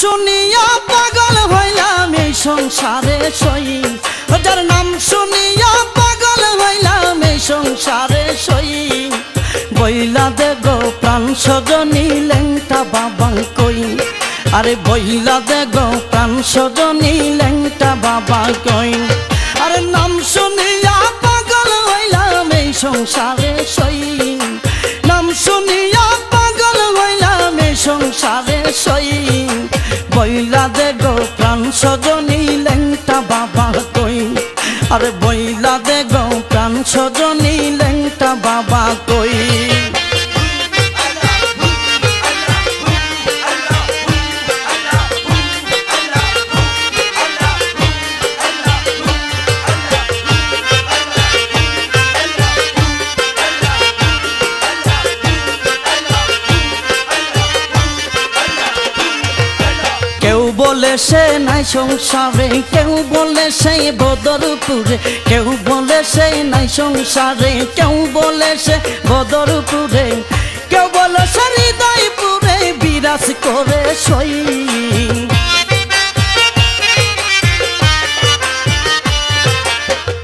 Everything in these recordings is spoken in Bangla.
শুনিয়া পাগল হইলাম এই সংসারে সই। যার নাম শুনিয়া পাগল হইলাম এই সংসারে সই। বইলা দে গো প্রাণ সজনী লেংটা বাবা কই। আরে বইলা দে গো প্রাণ সজনী লেংটা বাবা কই। আরে নাম শুনিয়া পাগল হইলাম এই সংসারে সই। সজনী লেংটা বাবা কই? আরে বলে সে নাই সংসারে, কেউ বলে সেই বদরপুরে, কেউ বলে সে নাই সংসারে, কেউ বলে সে বদরপুরে, কেউ বলে সে হৃদয়পুরে বিরাজ করে সই।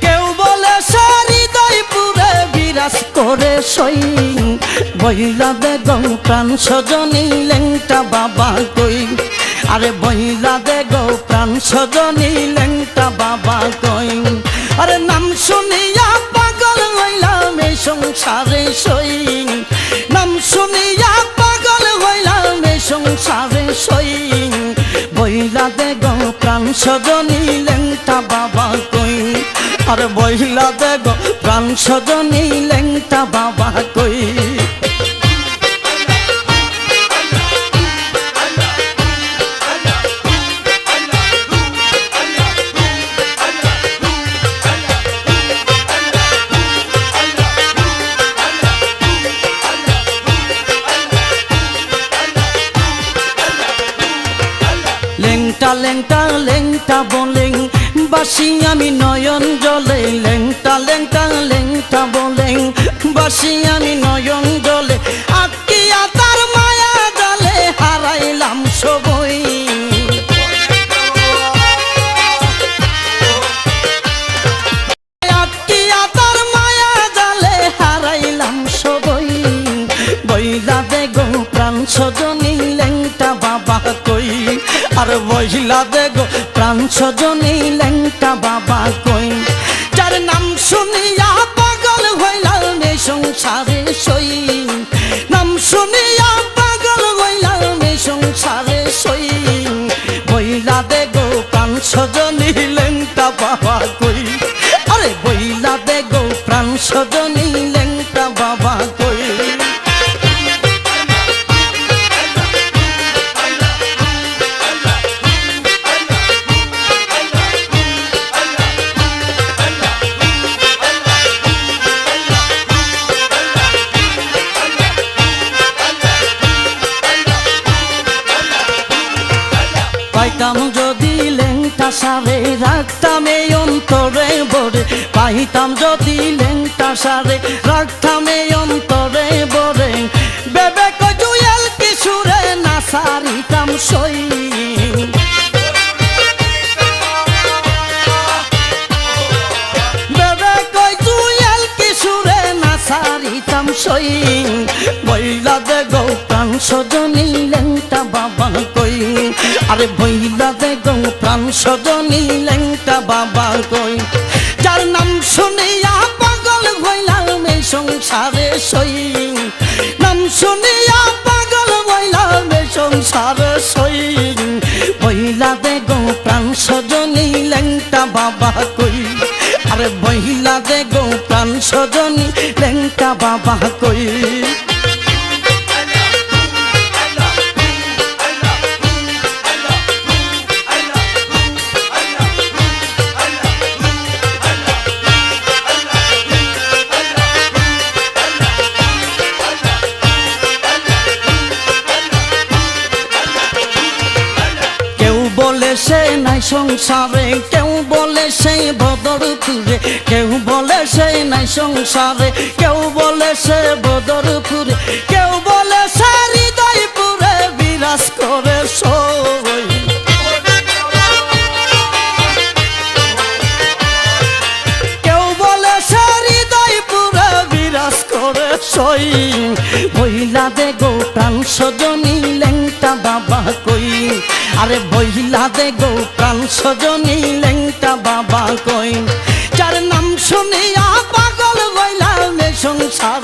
কেউ বলে সে বিরাজ করে সই। বইলা গৌ প্রাণ সজনী লেংটা বাবা কই। আরে বইলা দে গৌ প্রাণ, সজনী লেংটা বাবা কই। আরে নাম শুনিয়া পাগল হইলাম এই সংসারে সই। নাম শুনিয়া পাগল হইলাম এই সংসারে সই। বইলা দে গৌ প্রাণ, সজনী লেংটা বাবা কই। আরে বইলা দে গো প্রাণ, সজনী লেংটা বাবা লেংটা লেংটা লেংটা বলেং। বাসি আমি নয়ন জলে, লেংটা লেংটা লেংটা বলেং। বাসি আমি নয়ন জলে আটকিয়া তার মায়া জালে হারাইলাম সবই। আটকিয়া আর বইলা দে গো প্রাণ সজনী লেংটা বাবা কই? যার নাম শুনিয়া পাগল হইলাম এই সংসারে সই। নাম শুনিয়া পাগল হইলাম এই সংসারে সই। বইলা দে গো প্রাণ সজনী লেংটা বাবা কই? আরে বইলা দে গো প্রাণ সজনী পাইতাম যদি লেংটা সারে, রাখতাম এই অন্তরে বরে। পাইতাম যদি লেংটা সারে, রাখতাম এই অন্তরে বরে। বেবে কজুয়েল কিশোরে না সারিতাম সই। সই বইলা দে গৌ প্রাণ সজনী লেংটা বাবা আরে বইলা দে গৌ, প্রাণ সজনী লেংটা বাবা কই। যার নাম শুনিয়া পাগল হইলাম এই সংসারে সই। নাম শুনিয়া পাগল হইলাম এই সংসারে সই। বইলা দে গৌ, প্রাণ সজনী লেংটা বাবা কই। আরে বহিলা দে গো, প্রাণ সজনী লেংটা বাবা কই। সে নাই সংসারে, কেউ বলে সেই বদরপুরে। কেউ বলে সে নাই সংসারে, কেউ বলে সে বদরপুরে। কেউ বলে সে বিরাজ করে সবাই। কেউ বলে সে বিরাজ করে সই মহিলা দে গো রাধে গোপাল সজনী লেংটা বাবা কই চার নাম শুনিয়া পাগল গইলা সংসার